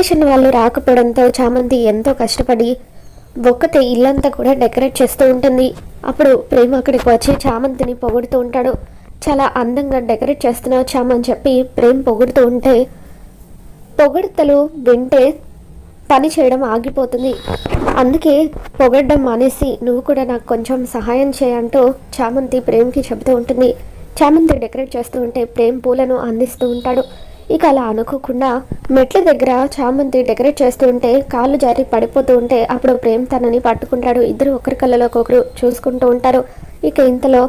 Decoration వాళ్ళు రాకపోవడంతో చామంతి ఎంతో కష్టపడి ఒక్కతే ఇల్లంతా కూడా డెకరేట్ చేస్తూ ఉంటుంది. అప్పుడు ప్రేమ అక్కడికి వచ్చి చామంతిని పొగుడుతూ ఉంటాడు. చాలా అందంగా డెకరేట్ చేస్తున్నావు చామని చెప్పి ప్రేమ్ పొగుడుతూ ఉంటే పొగడతలు వింటే పని చేయడం ఆగిపోతుంది. అందుకే పొగడ్డం మానేసి నువ్వు కూడా నాకు కొంచెం సహాయం చేయంటూ చామంతి ప్రేమ్కి చెబుతూ ఉంటుంది. చామంతి డెకరేట్ చేస్తూ ఉంటే ప్రేమ్ పూలను అందిస్తూ ఉంటాడు. ఇక అలా అనుకోకుండా మెట్ల దగ్గర చామంతి డెకరేట్ చేస్తూ ఉంటే కాళ్ళు జారి పడిపోతూ ఉంటే అప్పుడు ప్రేమ్ తనని పట్టుకుంటాడు. ఇద్దరు ఒకరి కళ్ళలోకి ఒకరు చూసుకుంటూ ఉంటారు. ఇక ఇంతలో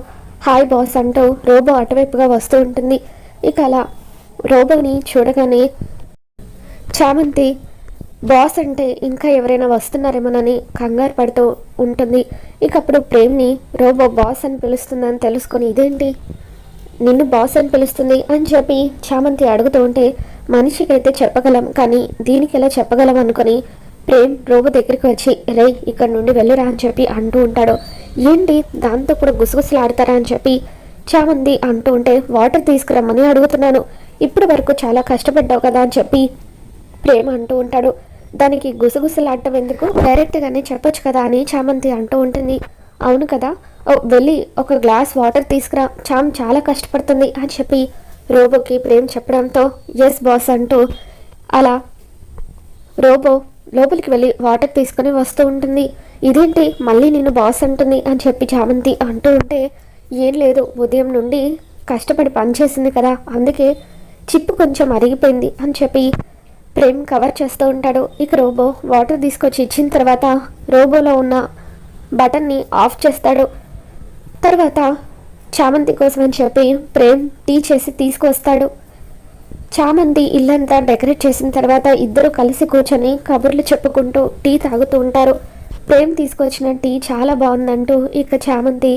హాయ్ బాస్ అంటూ రోబో అటువైపుగా వస్తూ ఉంటుంది. ఇక అలా రోబోని చూడగానే చామంతి బాస్ అంటే ఇంకా ఎవరైనా వస్తున్నారేమోనని కంగారు పడుతూ ఉంటుంది. ఇక అప్పుడు ప్రేమ్ని రోబో బాస్ అని పిలుస్తుందని తెలుసుకొని ఇదేంటి? నిన్ను బాస్ అని పిలుస్తుంది అని చెప్పి చామంతి అడుగుతూ ఉంటే మనిషికైతే చెప్పగలం కానీ దీనికి ఎలా చెప్పగలం అనుకొని ప్రేమ్ రోబో దగ్గరికి వచ్చి రే ఇక్కడ నుండి వెళ్ళురా అని చెప్పి అంటూ ఉంటాడు. ఏంటి? దాంతో కూడా గుసగుసలాడతారా అని చెప్పి చామంతి అంటూ ఉంటే వాటర్ తీసుకురమ్మని అడుగుతున్నాను. ఇప్పటి వరకు చాలా కష్టపడ్డావు కదా అని చెప్పి ప్రేమ అంటూ ఉంటాడు. దానికి గుసగుసలాడటం ఎందుకు? డైరెక్ట్గానే చెప్పొచ్చు కదా అని చామంతి అంటూ ఉంటుంది. అవును కదా వెళ్ళి ఒక గ్లాస్ వాటర్ తీసుకురా. చామ్ చాలా కష్టపడుతుంది అని చెప్పి రోబోకి ప్రేమ్ చెప్పడంతో ఎస్ బాస్ అంటూ అలా రోబో లోపలికి వెళ్ళి వాటర్ తీసుకొని వస్తూ ఉంటుంది. ఇదేంటి? మళ్ళీ నేను బాస్ అంటుంది అని చెప్పి చామంతి అంటూ ఉంటే ఏం లేదు ఉదయం నుండి కష్టపడి పనిచేసింది కదా అందుకే చిప్పు కొంచెం అరిగిపోయింది అని చెప్పి ప్రేమ్ కవర్ చేస్తూ ఉంటాడు. ఇక రోబో వాటర్ తీసుకొచ్చి ఇచ్చిన తర్వాత రోబోలో ఉన్న బటన్ని ఆఫ్ చేస్తాడు. తర్వాత చామంతి కోసం అని చెప్పి ప్రేమ్ టీ చేసి తీసుకొస్తాడు చామంతి ఇల్లంతా డెకరేట్ చేసిన తర్వాత ఇద్దరు కలిసి కూర్చొని కబుర్లు చెప్పుకుంటూ టీ తాగుతూ ఉంటారు. ప్రేమ్ తీసుకొచ్చిన టీ చాలా బాగుందంటూ ఇక చామంతి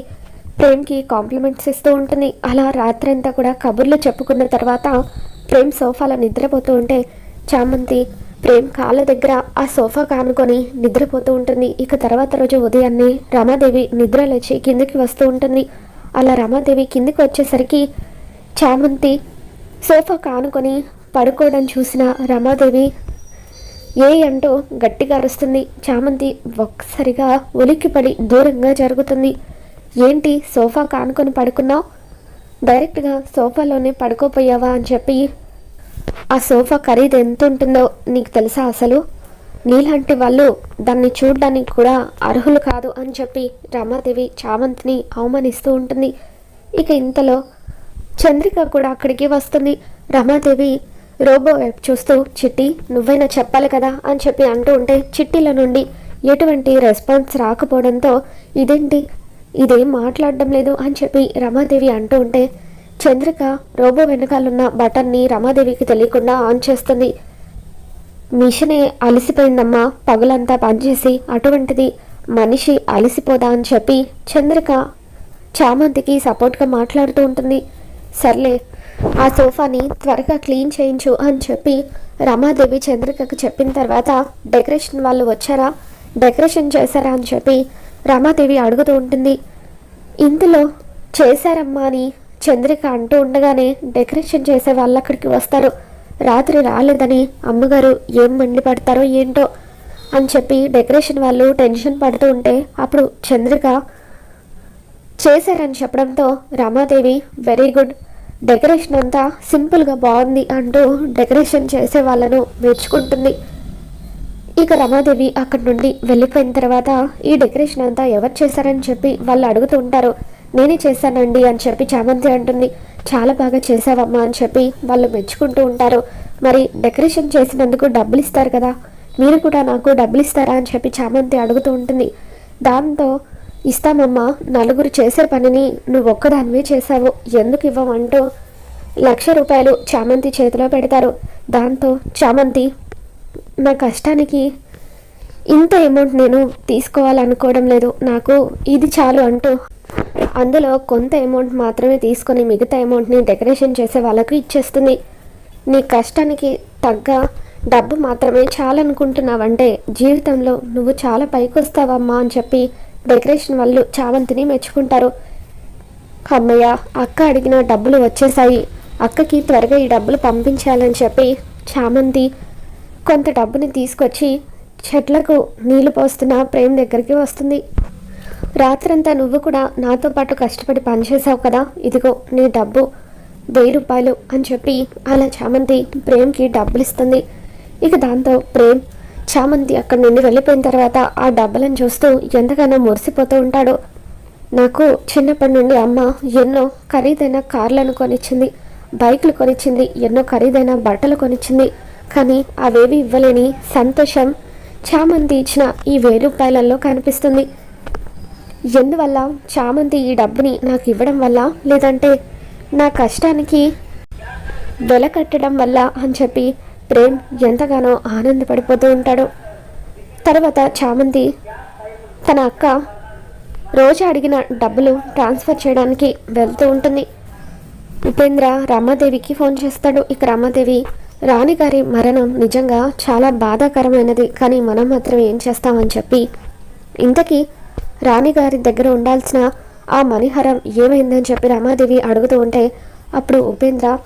ప్రేమ్కి కాంప్లిమెంట్స్ ఇస్తూ ఉంటుంది. అలా రాత్రంతా కూడా కబుర్లు చెప్పుకున్న తర్వాత ప్రేమ్ సోఫాలో నిద్రపోతూ ఉంటే చామంతి ప్రేమ్ కాళ్ళ దగ్గర ఆ సోఫా కానుకొని నిద్రపోతూ ఉంటుంది. ఇక తర్వాత రోజు ఉదయాన్నే రమాదేవి నిద్ర లేచి కిందికి వస్తూ ఉంటుంది. అలా రమాదేవి కిందికి వచ్చేసరికి చామంతి సోఫా కానుకొని పడుకోవడం చూసిన రమాదేవి ఏ అంటూ గట్టిగా అరుస్తుంది. చామంతి ఒక్కసారిగా ఉలిక్కిపడి దూరంగా జరుగుతుంది. ఏంటి సోఫా కానుకొని పడుకున్నావు? డైరెక్ట్గా సోఫాలోనే పడుకోపోయావా? అని చెప్పి ఆ సోఫా ఖరీదు ఎంత ఉంటుందో నీకు తెలుసా అసలు? నీలాంటి వాళ్ళు దాన్ని చూడడానికి కూడా అర్హులు కాదు అని చెప్పి రమాదేవి చామంతిని అవమానిస్తూ ఉంటుంది. ఇక ఇంతలో చంద్రిక కూడా అక్కడికి వస్తుంది. రమాదేవి రోబో వైపు చూస్తూ చిట్టి నువ్వైనా చెప్పాలి కదా? అని చెప్పి అంటూ ఉంటే చిట్టిల నుండి ఎటువంటి రెస్పాన్స్ రాకపోవడంతో ఇదేంటి? ఇదేం మాట్లాడడం లేదు? అని చెప్పి రమాదేవి అంటూ ఉంటే చంద్రిక రోబో వెనకాలన్న బటన్ని రమాదేవికి తెలియకుండా ఆన్ చేస్తుంది. మిషనే అలసిపోయిందమ్మా. పగులంతా పనిచేసి అటువంటిది. మనిషి అలసిపోదా అని చెప్పి చంద్రిక చామంతికి సపోర్ట్గా మాట్లాడుతూ ఉంటుంది. సర్లే ఆ సోఫాని త్వరగా క్లీన్ చేయించు అని చెప్పి రమాదేవి చంద్రికకు చెప్పిన తర్వాత డెకరేషన్ వాళ్ళు వచ్చారా? డెకరేషన్ చేశారా అని చెప్పి రమాదేవి అడుగుతూ ఉంటుంది. ఇందులో చేశారమ్మా అని చంద్రిక అంటూ ఉండగానే డెకరేషన్ చేసే వాళ్ళు అక్కడికి వస్తారు. రాత్రి రాలేదని అమ్మగారు ఏం మండిపడతారో ఏంటో అని చెప్పి డెకరేషన్ వాళ్ళు టెన్షన్ పడుతూ ఉంటే అప్పుడు చంద్రిక చేశారని చెప్పడంతో రమాదేవి వెరీ గుడ్. డెకరేషన్ అంతా సింపుల్గా బాగుంది అంటూ డెకరేషన్ చేసే వాళ్ళను మెచ్చుకుంటుంది. ఇక రమాదేవి అక్కడి నుండి వెళ్ళిపోయిన తర్వాత ఈ డెకరేషన్ అంతా ఎవరు చేశారని చెప్పి వాళ్ళు అడుగుతూ ఉంటారు. నేనే చేశానండి అని చెప్పి చామంతి అంటుంది. చాలా బాగా చేసావమ్మా అని చెప్పి వాళ్ళు మెచ్చుకుంటూ ఉంటారు. మరి డెకరేషన్ చేసినందుకు డబ్బులు ఇస్తారు కదా. మీరు కూడా నాకు డబ్బులు ఇస్తారా అని చెప్పి చామంతి అడుగుతూ ఉంటుంది. దాంతో ఇస్తామమ్మా నలుగురు చేసే పనిని నువ్వు ఒక్కదానివే చేశావు. ఎందుకు ఇవ్వమంటూ లక్ష రూపాయలు చామంతి చేతిలో పెడతారు. దాంతో చామంతి నా కష్టానికి ఇంత అమౌంట్ నేను తీసుకోవాలనుకోవడం లేదు. నాకు ఇది చాలు అంటూ అందులో కొంత అమౌంట్ మాత్రమే తీసుకొని మిగతా అమౌంట్ని డెకరేషన్ చేసే వాళ్ళకు ఇచ్చేస్తుంది. నీ కష్టానికి తగ్గ డబ్బు మాత్రమే చాలనుకుంటున్నావంటే జీవితంలో నువ్వు చాలా పైకి వస్తావమ్మా అని చెప్పి డెకరేషన్ వాళ్ళు చామంతిని మెచ్చుకుంటారు. అమ్మయ్య అక్క అడిగిన డబ్బులు వచ్చేసాయి. అక్కకి త్వరగా ఈ డబ్బులు పంపించాలని చెప్పి చామంతి కొంత డబ్బుని తీసుకొచ్చి చెట్లకు నీళ్ళు పోస్తున్న ప్రేమ్ దగ్గరికి వస్తుంది. రాత్రంతా నువ్వు కూడా నాతో పాటు కష్టపడి పనిచేసావు కదా. ఇదిగో నీ డబ్బు. వెయ్యి రూపాయలు అని చెప్పి అలా చామంతి ప్రేమ్కి డబ్బులు ఇస్తుంది ఇక దాంతో ప్రేమ్ చామంతి అక్కడి నుండి వెళ్ళిపోయిన తర్వాత ఆ డబ్బులను చూస్తూ ఎంతగానో మురిసిపోతూ ఉంటాడు. నాకు చిన్నప్పటి నుండి అమ్మ ఎన్నో ఖరీదైన కార్లను కొనిచ్చింది. బైక్లు కొనిచ్చింది ఎన్నో ఖరీదైన బట్టలు కొనిచ్చింది. కానీ అవేవి ఇవ్వలేని సంతోషం చామంతి ఇచ్చిన ఈ వెయ్యి రూపాయలలో కనిపిస్తుంది. ఎందువల్ల చామంతి ఈ డబ్బుని నాకు ఇవ్వడం వల్ల? లేదంటే నా కష్టానికి వెల కట్టడం వల్ల అని చెప్పి ప్రేమ్ ఎంతగానో ఆనందపడిపోతూ ఉంటాడు. తర్వాత చామంతి తన అక్క రోజు అడిగిన డబ్బులు ట్రాన్స్ఫర్ చేయడానికి వెళ్తూ ఉంటుంది. ఉపేంద్ర రమాదేవికి ఫోన్ చేస్తాడు. ఇక రాణి రాణిగారి మరణం నిజంగా చాలా బాధాకరమైనది. కానీ మనం మాత్రం ఏం చేస్తామని చెప్పి ఇంతకీ రాణిగారి దగ్గర ఉండాల్సిన ఆ మణిహారం ఏమైందని చెప్పి రమాదేవి అడుగుతూ ఉంటే అప్పుడు ఉపేంద్ర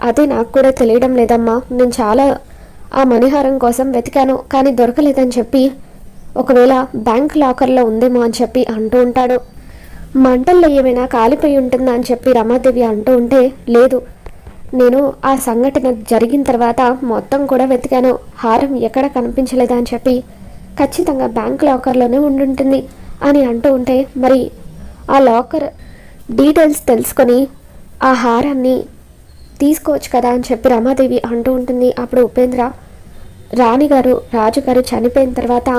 అదే నాకు కూడా తెలియడం లేదమ్మా. నేను చాలా ఆ మణిహారం కోసం వెతికాను కానీ దొరకలేదని చెప్పి ఒకవేళ బ్యాంక్ లాకర్లో ఉందేమో అని చెప్పి అంటూ ఉంటాడు. మంటల్లో ఏమైనా కాలిపోయి ఉంటుందా అని చెప్పి రమాదేవి అంటూ ఉంటే లేదు. నేను ఆ సంఘటన జరిగిన తర్వాత మొత్తం కూడా వెతికాను. హారం ఎక్కడ కనిపించలేదా అని చెప్పి ఖచ్చితంగా బ్యాంక్ లాకర్లోనే ఉండుంటుంది. అని అంటూ ఉంటే మరి ఆ లాకర్ డీటెయిల్స్ తెలుసుకొని ఆ హారాన్ని తీసుకోవచ్చు కదా అని చెప్పి రమాదేవి అంటూ ఉంటుంది. అప్పుడు ఉపేంద్ర రాణిగారు రాజుగారు చనిపోయిన తర్వాత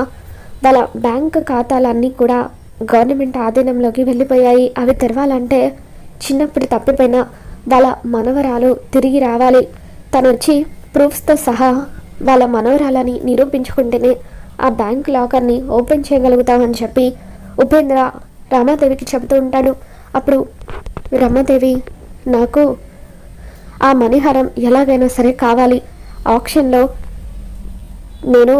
వాళ్ళ బ్యాంక్ ఖాతాలన్నీ కూడా గవర్నమెంట్ ఆధీనంలోకి వెళ్ళిపోయాయి. అవి తెరవాలంటే చిన్నప్పుడు తప్పిపోయిన వాళ్ళ మనవరాలు తిరిగి రావాలి. తను వచ్చి ప్రూఫ్స్తో సహా వాళ్ళ మనవరాలని నిరూపించుకుంటేనే ఆ బ్యాంక్ లాకర్ని ఓపెన్ చేయగలుగుతామని చెప్పి ఉపేంద్ర రమాదేవికి చెబుతూ ఉంటాడు. అప్పుడు రమాదేవి నాకు ఆ మణిహారం ఎలాగైనా సరే కావాలి. ఆప్షన్లో నేను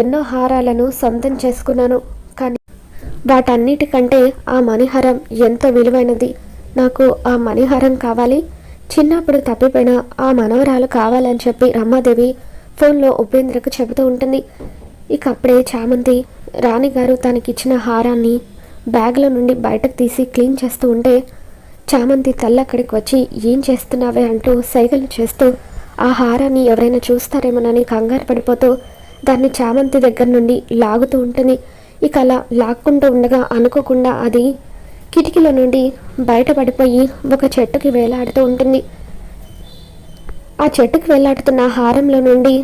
ఎన్నో హారాలను సొంతం చేసుకున్నాను. కానీ వాటన్నిటికంటే ఆ మణిహారం ఎంతో విలువైనది. నాకు ఆ మణిహారం కావాలి. చిన్నప్పుడు తప్పిపోయిన ఆ మనవరాలు కావాలని చెప్పి రమాదేవి ఫోన్లో ఉపేంద్రకు చెబుతూ ఉంటుంది. ఇక అప్పుడే చామంతి రాణిగారు తనకిచ్చిన హారాన్ని బ్యాగ్లో నుండి బయటకు తీసి క్లీన్ చేస్తూ ఉంటే చామంతి తల్లి అక్కడికి వచ్చి ఏం చేస్తున్నావే? అంటూ సైగలు చేస్తూ ఆ హారాన్ని ఎవరైనా చూస్తారేమోనని కంగారు పడిపోతూ దాన్ని చామంతి దగ్గర నుండి లాగుతూ ఉంటుంది ఇక అలా లాక్కుంటూ ఉండగా అనుకోకుండా అది కిటికీలో నుండి బయటపడిపోయి ఒక చెట్టుకి వేలాడుతూ ఉంటుంది. ఆ చెట్టుకి వేలాడుతున్న హారంలో నుండి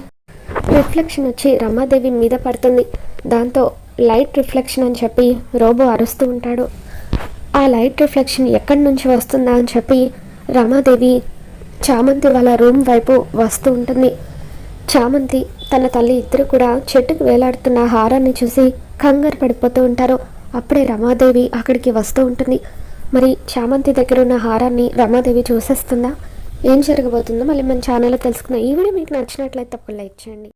రిఫ్లెక్షన్ వచ్చి రమాదేవి మీద పడుతుంది. దాంతో లైట్ రిఫ్లెక్షన్ అని చెప్పి రోబో అరుస్తూ ఉంటాడు. ఆ లైట్ రిఫ్లెక్షన్ ఎక్కడి నుంచి వస్తుందా అని చెప్పి రమాదేవి చామంతి వాళ్ళ రూమ్ వైపు వస్తూ ఉంటుంది. చామంతి తన తల్లి ఇద్దరు కూడా చెట్టుకు వేలాడుతున్న హారాన్ని చూసి కంగారు పడిపోతూ ఉంటారు. అప్పుడే రమాదేవి అక్కడికి వస్తూ ఉంటుంది. మరి చామంతి దగ్గర ఉన్న హారాన్ని రమాదేవి చూసేస్తుందా? ఏం జరగబోతుందో మళ్ళీ మన ఛానల్లో తెలుసుకున్న ఈ వీడియో మీకు నచ్చినట్లయితే తప్పకుండా లైక్ చేయండి.